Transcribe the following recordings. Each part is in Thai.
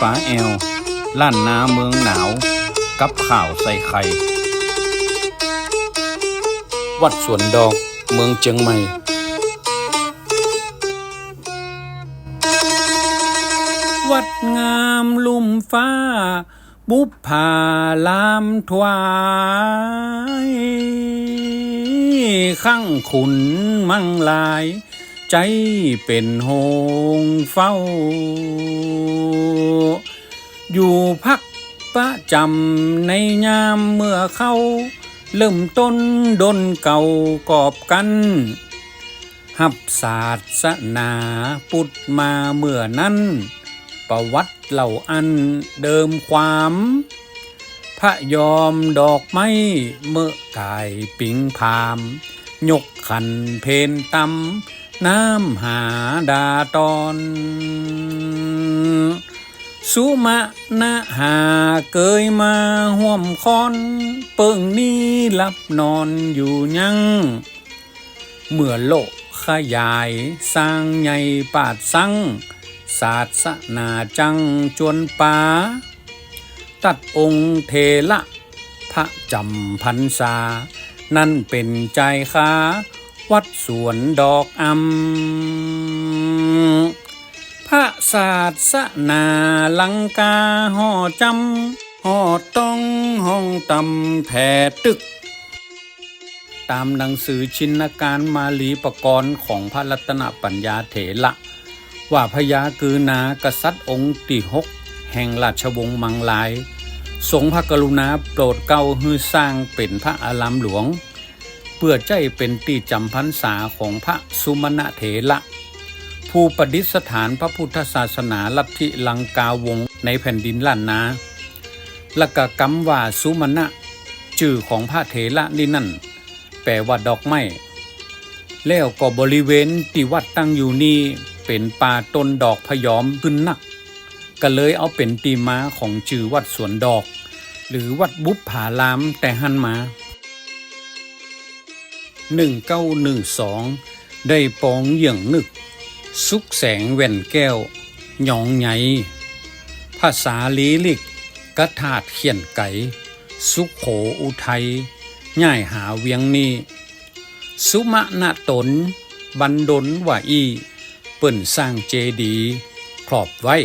ปลาแอวล้านนาเมืองหนาว กับข่าวใส่ไข่ วัดสวนดอกเมืองเจียงใหม่ วัดงามลุ่มฟ้า บุพผาลามทวายข้างขุนมั่งลาย ใจเป็นโฮงเฝ้า อยู่พักประจำในยามเมื่อเข้า เริ่มต้นดนเก่ากอบกัน หับศาสนาพุทธมาเมื่อนั้น ประวัติเหล่าอันเดิมความพระยอมดอกไม้เมื่อกายปิงพาม ยกขันเพนตำ น้ำหาดาตอนสุมาณหาเกยมาห่วมคอน เปิงนี้หลับนอนอยู่ยังเมื่อโลกขยายสร้างใหญ่ปาดสังศาสนาจังจวนป่าตัดองค์เทละ พระจำพันษา นั่นเป็นใจค้า วัดสวนดอกอำพระศาสนาลังกาห่อจำห่อต้องห้องตำแผ่ตึก ตามหนังสือชินการมาลีปกรณ์ของพระรัตนปัญญาเถระ ว่าพญากือนากษัตริย์องค์ที่หกแห่งราชวงศ์มังลาย ทรงพระกรุณาโปรดเกล้าฮือสร้างเป็นพระอารามหลวง พื่อใจเป็นที่จำพรรษาของพระสุมาณเถระผู้ประดิษฐานพระพุทธศาสนาลัทธิลังกาวงในแผ่นดินล้านนาและก็กำว่าสุมาณะชื่อของพระเถระนี่นั่น แปลว่าดอกไม้แล้วก็บริเวณที่วัดตั้งอยู่นี่เป็นป่าต้นดอกพยอมขึ้นนัก ก็เลยเอาเป็นตีมาของชื่อวัดสวนดอก หรือวัดบุพผารามแต่หันมา 1912 ได้ปองเหยี่ยงนึก สุกแสงแว่นแก้ว หยองใหญภาษาลีลิกกระถาดเขียนไก่ สุขโขอุทัยง่ายหาเวียงนี้สุมะนะตน บันดลว่าอีเปิ่นสร้างเจดีครอบไว้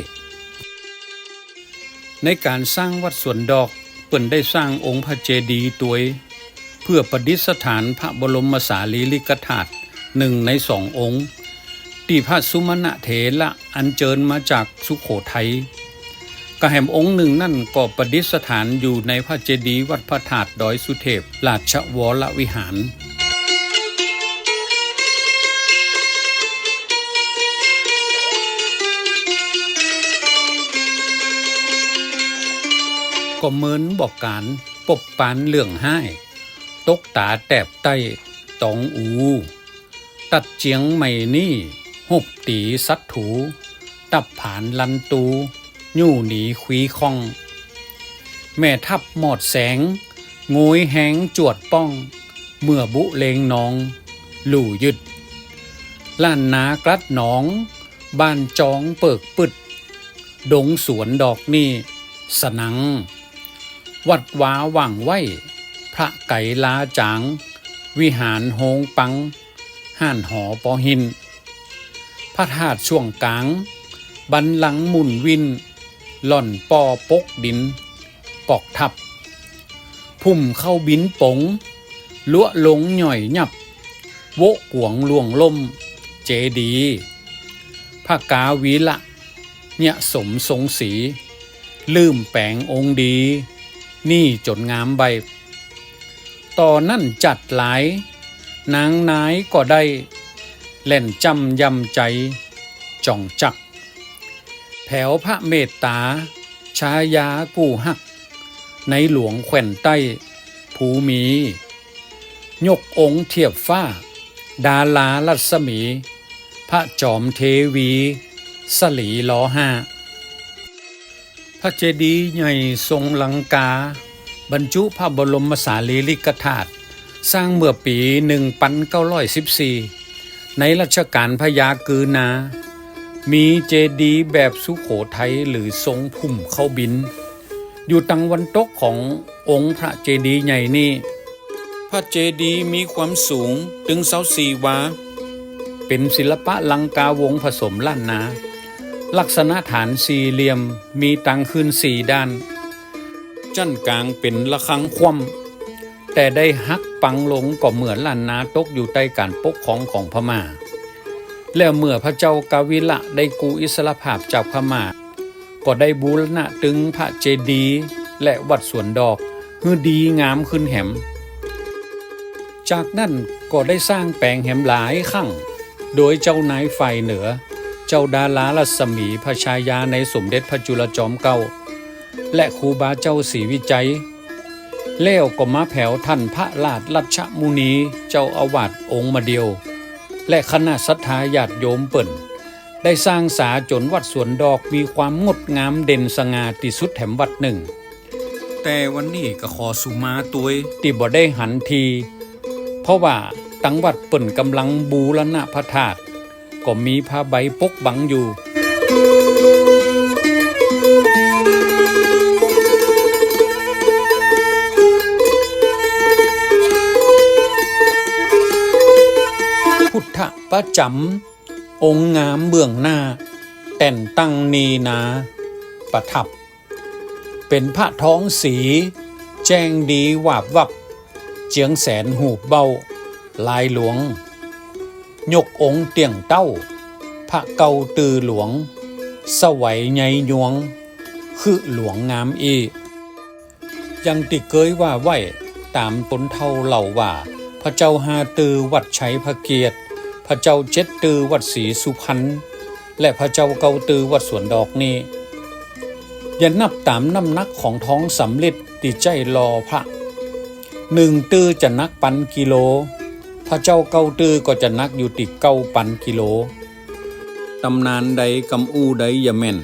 ในการสร้างวัดสวนดอกเปิ่นได้สร้างองค์พระเจดีย์ตัว พื่อประดิษฐานพระบรมสารีริกธาตุหนึ่งในสององค์ที่พระสุมาณะเถระอันเจิญมาจากสุโขทัยกระแหมองค์หนึ่งนั่นก็ประดิษฐานอยู่ในพระเจดีย์วัดพระธาตุดอยสุเทพราชวรวิหารก็เหมือนบอกการปบปานเรื่องให้ ตกตาแตบใต้ตองอู ตัดเจียงไม่นี่หบตีสัตถู ตับผานลันตูยู่หนีควีคอง แม่ทับหมอดแสงงวยแหงจวดป้อง เมื่อบุเลงนอง หลู่ยึดล้านนากลัดหนอง บ้านจองเปิกปึด ดงสวนดอกนี่ สนัง วัดวาหว่างไว้ พระไก่ลาจาง วิหารโฮงปัง ห่านหอปอหิน พระธาตุช่วงกลาง บันหลังมุนวิน หล่อนปอปกดินปอกทับ พุ่มเข้าบินปงล้วหลงหน่อยหยับ โวกวงลวงล่ม เจดีพระกาวีละ เนี่ยสมทรงสี ลืมแปลงองค์ดี นี่จนงามใบ ต่อนั่นจัดหลาย นางนายก็ได้เล่นจำยำใจ จ่องจัก แผวพระเมตตา ชายากู้หัก ในหลวงแขวนใต้ ภูมี ยกองค์เทียบฟ้า ดาลารัศมี พระจอมเทวี สลีล้อห้า พระเจดีย์ใหญ่ทรงลังกา บรรจุพระบรมสารีริกธาตุสร้างเมื่อปี 1914 ในรัชกาลพญากือนา มีเจดีย์แบบสุโขทัยหรือทรงพุ่มเข้าบิน อยู่ตังวันตกขององค์พระเจดีย์ใหญ่นี่ พระเจดีย์มีความสูงถึงเสาสี่วา เป็นศิลปะลังกาวงผสมล้านนา ลักษณะฐานสี่เหลี่ยมมีตังขึ้นสี่ด้าน จั้นกลางเป็นระฆังคว่ำแต่ได้หักปังลงก็เหมือนล้านนาตกอยู่ใต้การปกครองของพม่า แล้วเมื่อพระเจ้ากาวิละได้กูอิสรภาพจากพม่า ก็ได้บูรณะตึงพระเจดีย์และวัดสวนดอกฮือดีงามขึ้นแหม จากนั้นก็ได้สร้างแปลงแหมหลายครั้งโดยเจ้านายฝ่ายเหนือ เจ้าดาลารัศมีพระชายาในสมเด็จพระจุลจอมเกล้า และครูบาเจ้าศรีวิจัย แล้วก็มาแผ่วท่านพระลาดรัชมุนีเจ้าอาวาสองค์มาเดียว และคณะศรัทธาญาติโยมเปิ่น ได้สร้างสาจนวัดสวนดอกมีความงดงามเด่นสง่าที่สุดแถมวัดหนึ่ง แต่วันนี้ก็ขอสุมาตัวยที่บ่ได้หันที เพราะว่าตังวัดเปิ่นกำลังบูรณะพระธาตุก็มีผ้าใบปกบังอยู่ ประจำองค์งามเบื้องหน้า แต่นตั้งนีนา ประทับ เป็นพระท้องสี แจ้งดีวาบวับ เจียงแสนหูเบาลายหลวง ยกองค์เตียงเต้า พระเกาตือหลวง สวัยใหญ่ยวง คือหลวงงามอียังติเกยว่าไหวตามตนเท่าเหล่าว่า พระเจ้าหาตือวัดใชัยพระเกียรติ พระเจ้าเจ็ดตือวัดศรีสุพรรณและพระเจ้าเกาตือวัดสวนดอกนี้อย่านับตามน้ำหนักของท้องสำเร็จติใจรอพระหนึ่งตือจะนักปันกิโล พระเจ้าเกาตือก็จะนักอยู่ติเก้าปันกิโลตำนานใดกำอู้ใดอย่าแม่น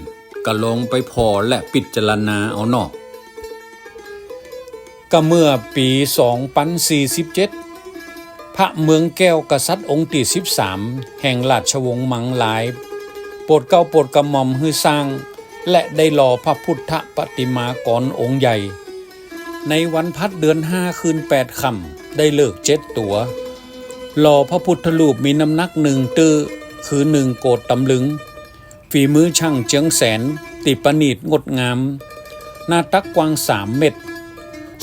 ก็ลงไปพอและปิดจารณาเอานอกก็เมื่อปี 2047 พระเมืองแก้วกษัตริย์องค์ที่13 แห่งราชวงศ์มังหลาย โปรดเก้าโปรดกระหม่อมให้สร้าง และได้รอพระพุทธปฏิมากรองค์ใหญ่ ในวันพัดเดือนห้าคืนแปดค่ำได้เลิกเจ็ดตัวรอพระพุทธรูปมีน้ำหนักหนึ่งตื้อคือหนึ่งโกดตำลึง ฝีมือช่างเจียงแสน ติประณีตงดงาม หน้าตักกว้างสามเมตร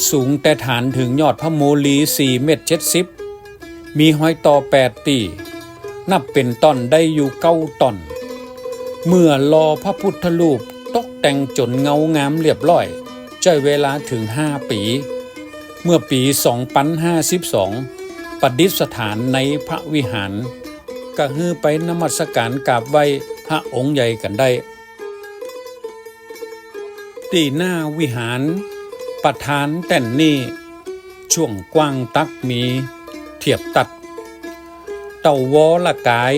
สูงแต่ฐานถึงยอดพระโมลีสี่เมตรเจ็ดสิบ มีหอยต่อแปดตีนับเป็นต้นได้อยู่เก้าต้นเมื่อรอพระพุทธรูปตกแต่งจนเงางามเรียบร้อยใช้เวลาถึงห้าปี เมื่อปี2052ประดิษฐานในพระวิหารก็ฮือไปนมัสการกราบไหว้พระองค์ใหญ่กันได้ตีหน้าวิหาร ประธานแต่นนี่ช่วงกว้างตักมี เทียบตัด เต่าวอละกาย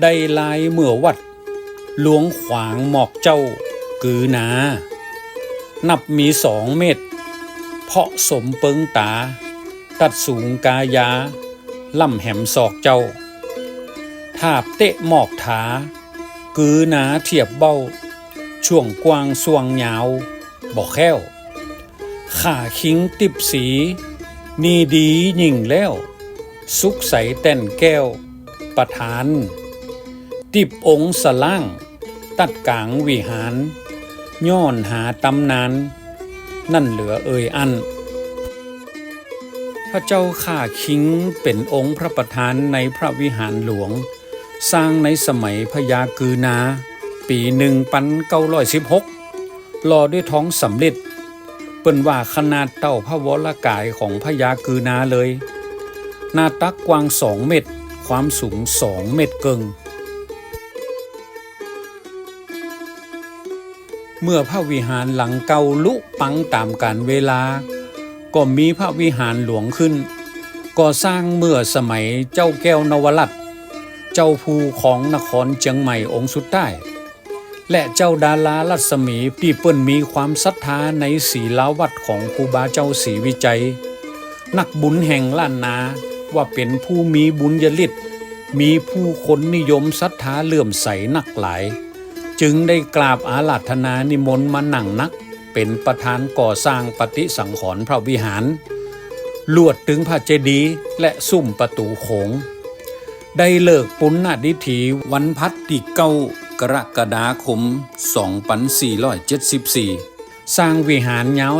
ได้ลายเมื่อวัด หลวงขวางหมอกเจ้า กือนา นับมีสองเมตรเพาะสมเปิงตา ตัดสูงกายา ล่ำแหมศอกเจ้าทาบเตะหมอกถา กือนาเทียบเบ้า ช่วงกว้างสวงยาวบอกแค้วข่าคิงติบสี นี่ดียิ่งแล้ว สุขใสแต่นแก้ว ประธาน ติบองค์สล่าง ตัดกลางวิหาร ย้อนหาตำนาน นั่นเหลือเอ่ยอัน พระเจ้าข่าคิงเป็นองค์พระประธานในพระวิหารหลวง สร้างในสมัยพญากือนา ปีหนึ่งปันเก้าร้อยสิบหกรอด้วยท้องสำเร็จเปิ้นว่าขนาดเต่าพระวรกายของพญากือนาเลย หน้าตักกว้างสองเมตร ความสูงสองเมตรเกิงเมื่อพระวิหารหลังเก่าลุปังตามกาลเวลา ก็มีพระวิหารหลวงขึ้น ก่อสร้างเมื่อสมัยเจ้าแก้วนวรัตน์เจ้าภูของนครเจียงใหม่องค์สุดใต้ และเจ้าดารารัศมีที่เปิ้นมีความศรัทธาในศีลาวัดของครูบาเจ้าศรีวิจัย นักบุญแห่งล้านนา ว่าเป็นผู้มีบุญยฤทธิ์มีผู้คนนิยมศรัทธาเลื่อมใสนักหลาย จึงได้กราบอาราธนานิมนต์มาหนังนัก เป็นประธานก่อสร้างปฏิสังขรณ์พระวิหาร ลวดถึงพระเจดีย์และสุ่มประตูโขง ได้เลิกปุณณดิถีวันพัดที่เก้ากรกฎาคม 2474 สร้างวิหารยาว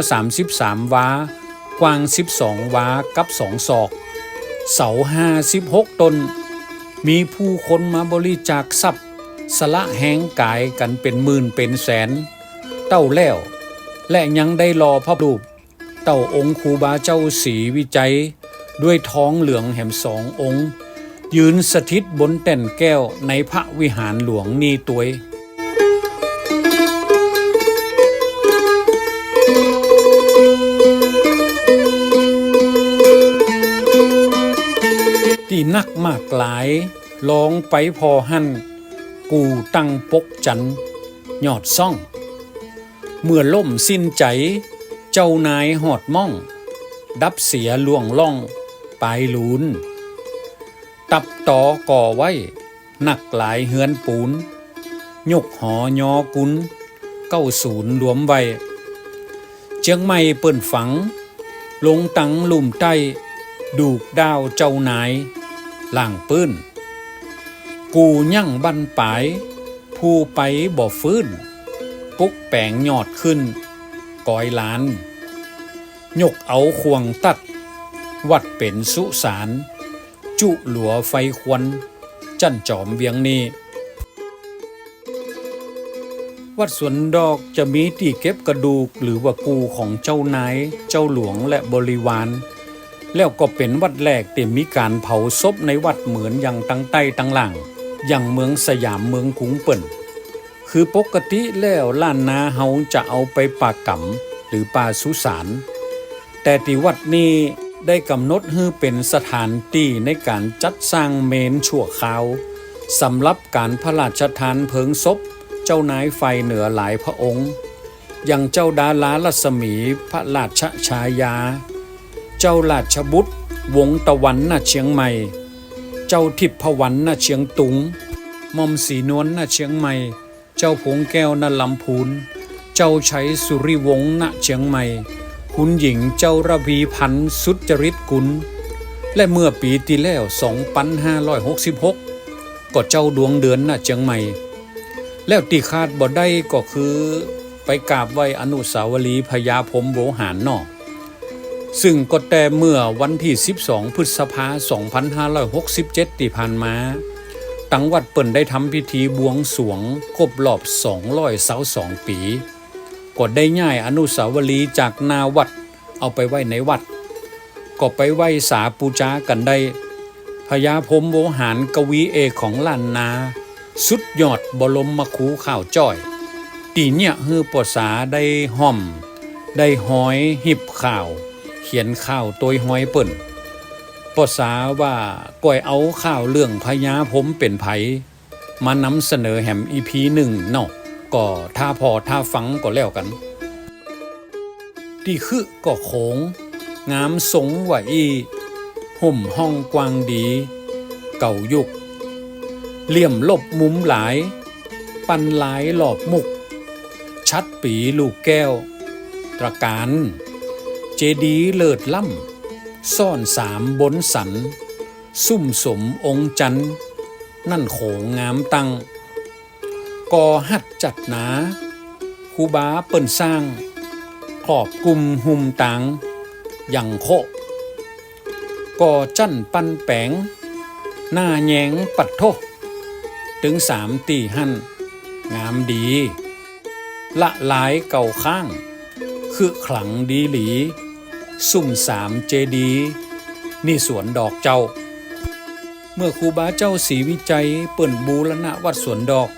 33 วา กว้าง 12 วา กับ 2 ศอก เสา56ตน มีผู้คนมาบริจาคทรัพย์ สละแห้งกายกันเป็นหมื่นเป็นแสน เต้าแล้ว และยังได้รอพระรูป เต้าองค์ครูบาเจ้าศรีวิจัย ด้วยท้องเหลืองแห่มสององค์ ยืนสถิตบนแต่นแก้วในพระวิหารหลวงนีตว นักมากหลายลองไปพอหันกูตั้งปกจันทร์ยอดซ่อง เมื่อล่มสิ้นใจ เจ้านายหอดม่อง ดับเสียล่วงล่อง ปลายลูน ตับต่อก่อไว้ หนักหลายเฮือนปูน ยกหอยอกุนเก้าศูนย์รวมไว้ เจียงใหม่เปิ้นฝัง ลงตังลุ่มใต้ดูกดาวเจ้านาย ล่างปื้น กูยั่งบันปาย ผู้ไปบ่ฟื้น ปุกแปงยอดขึ้นกอยล้าน ยกเอาควงตัด วัดเป็นสุสาน จุหลัวไฟควันจันจอมเวียงนี้ วัดสวนดอกจะมีที่เก็บกระดูกหรือว่ากูของเจ้านาย เจ้าหลวงและบริวาร แล้วก็เป็นวัดแรกที่มีการเผาศพในวัดเหมือนอย่างตั้งใต้ตั้งหลังอย่างเมืองสยามเมืองกรุงเปิ่นคือปกติแล้วล้านนาเฮาจะเอาไปป่ากำหรือป่าสุสานแต่ที่วัดนี้ได้กำหนดให้เป็นสถานที่ในการจัดสร้างเมนชั่วคราวสำหรับการพระราชทานเพลิงศพเจ้านายไฟเหนือหลายพระองค์ อย่างเจ้าดารารัศมีพระราชชายา เจ้าราชบุตร วงตะวันณเชียงใหม่ เจ้าทิพพวรรณณเชียงตุงมอมสีนวลณเชียงใหม่ เจ้าผงแก้วณลำพูน เจ้าชัยสุริวงศ์ณเชียงใหม่ คุณหญิงเจ้าระพีพันธ์สุจริตกุล และเมื่อปีที่แล้ว 2566 ก็เจ้าดวงเดือนณเชียงใหม่ แล้วตีคาดบ่ได้ก็คือไปกราบไหวอนุสาวรีย์พญาพรมโวหารนอก ซึ่งก็แต่เมื่อวันที่ 12 พฤษภาคม2567 ที่ผ่านมาตังวัดเปิ่นได้ทำพิธีบวงสวงครบรอบ222ปี ก็ได้ย้ายอนุสาวรีย์จากนาวัดเอาไปไว้ในวัด ก็ไปไหว้สาปูจากันได้พญาพมโวหารกวีเอกของล้านนา สุดยอดบรมมคูข่าวจ้อย ตีเนี่ยฮือปอสาได้ห่อม ได้ห้อยหิบข่าว ขียนข่าวตัวห้อยเปิ่นปอสาว่าก่อยเอาข่าวเรื่องพญาผมเป็นไผ มานำเสนอแหมอีพีหนึ่งเนาะก็ถ้าพอถ้าฟังก็แล้วกันที่คือก็โขง งามสงไหวห่มห้องกว้างดี เก่ายุกเหลี่ยมลบมุมหลาย ปันหลายหลอบมุก ชัดปีลูกแก้ว ตระการ จดีย์เลิศล่ำซ่อนสามบนสัน ซุ่มสมองค์จัน นั่นโขงงามตัง กอหัดจัดหนาคูบาเปิ่นสร้างขอบกลุ่มหุมตังอย่างโคก่อจันปันแปง หน้าแยงปัดโทถึงสามตีหันงามดี ละลายเก่าข้าง คือขลังดีหลี ซุ่มสามเจดีนี่สวนดอกเจ้า เมื่อครูบาเจ้าศรีวิจัยเปิ่นบูรณะวัดสวนดอก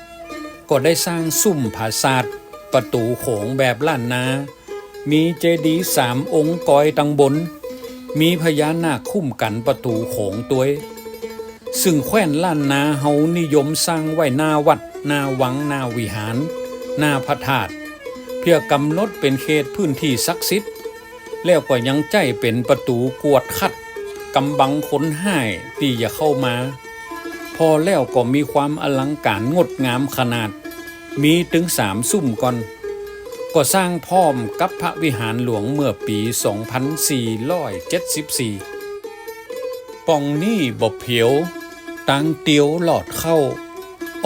ก็ได้สร้างซุ่มผาศาสตร์ประตูโขงแบบล้านนา มีเจดีสามองค์กอยตังบน มีพญานาคคุ้มกันประตูโขงตัว ซึ่งแคว้นล้านนาเฮานิยมสร้างไว้หน้าวัดหน้าวังหน้าวิหาร หน้าพระธาตุเพื่อกำหนดเป็นเขตพื้นที่ศักดิ์สิทธิ์ แล้วก็ยังใจเป็นประตูกวดขัดกำบังคนห้ายที่อย่าเข้ามา พอแล้วก็มีความอลังการงดงามขนาด มีถึงสามซุ่มก่อน ก็สร้างพร้อมกับพระวิหารหลวงเมื่อปี 2474ป่องนี่บ่เพียวตังเตียวหลอดเข้า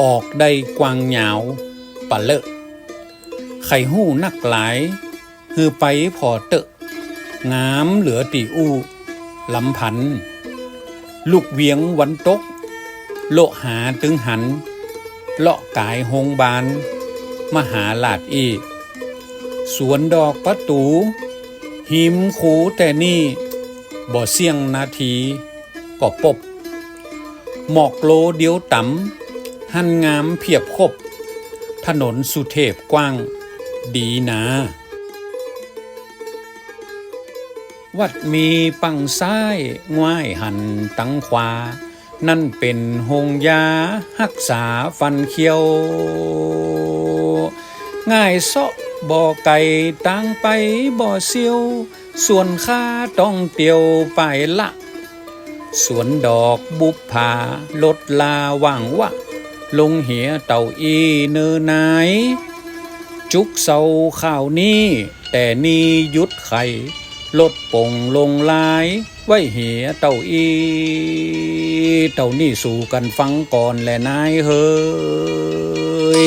ออกได้กวางยาวปะเลอะไข่หู้นักหลาย คือไปพอเตอะ งามเหลือตีอู้ลำพัน ลูกเวียงวันตก โลหาตึงหัน เลาะกายหงบาน มหาลาดอีสวนดอกประตู หิมขูแต่นี่บ่เสี่ยงนาทีก็ปบ หมอกโลเดียวต่ำหันงามเพียบครบถนนสุเทพกว้าง ดีนา วัดมีปังซ้ายง่ายหันตังขวา นั่นเป็นหงยารักษาฟันเขียว ง่ายเซาะบ่อไก่ตังไปบ่อเซียว ส่วนข้าต้องเตียวไปละสวนดอกบุพผาลดลาว่างวะ ลงเหียเต่าอีเนอนาย จุกเสาข้าวนี้ แต่นี่ยุดไข่ ลดปงลงลาย ไว้เหียเต่าอีเต่านี่สู่กันฟังก่อนแหละนายเฮ้ย